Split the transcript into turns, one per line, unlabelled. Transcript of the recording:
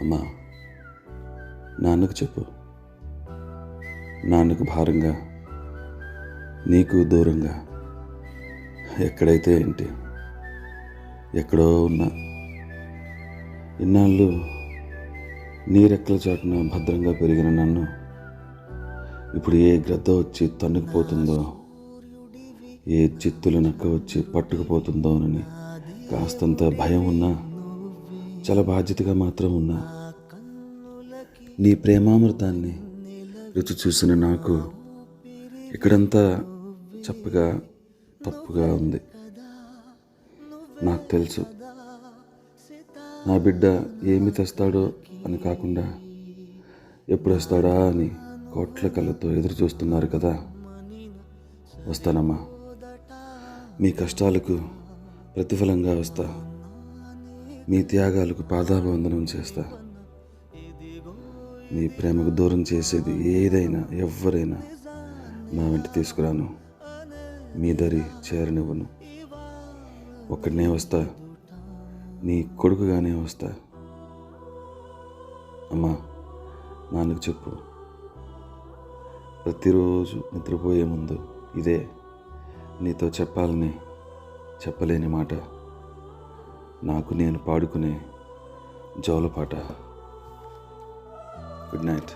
అమ్మా నాన్నకు చెప్పు. నాన్నకు భారంగా నీకు దూరంగా ఎక్కడైతే ఏంటి ఎక్కడో ఉన్నా. ఇన్నాళ్ళు నీరెక్కల చాటున భద్రంగా పెరిగిన నన్ను ఇప్పుడు ఏ గ్రద్ద వచ్చి తన్నుకుపోతుందో ఏ చిత్తులు నక్క వచ్చి పట్టుకుపోతుందోనని కాస్తంత భయం ఉన్నా చాలా బాధ్యతగా మాత్రం ఉన్నా నీ ప్రేమామృతాన్ని రుచి చూసిన నాకు ఇక్కడంతా చప్పగా తప్పుగా ఉంది. నాకు తెలుసు. నా బిడ్డ ఏమి తెస్తాడో అని కాకుండా ఎప్పుడు వస్తాడా అని కోట్ల కళ్ళతో ఎదురు చూస్తున్నారు కదా. వస్తానమ్మా. మీ కష్టాలకు ప్రతిఫలంగా వస్తా. మీ త్యాగాలకు పాదాభివందనం చేస్తా. మీ ప్రేమకు దూరం చేసేది ఏదైనా ఎవరైనా నా వెంట తీసుకురాను. మీ దరి చేరనివ్వను. ఒక్కడనే వస్తా. నీ కొడుకుగానే వస్తా. అమ్మా నాన్నకు చెప్పు. ప్రతిరోజు నిద్రపోయే ముందు ఇదే నీతో చెప్పాలని చెప్పలేని మాట. నాకు నేను పాడుకునే జోలపాట గుడ్ నైట్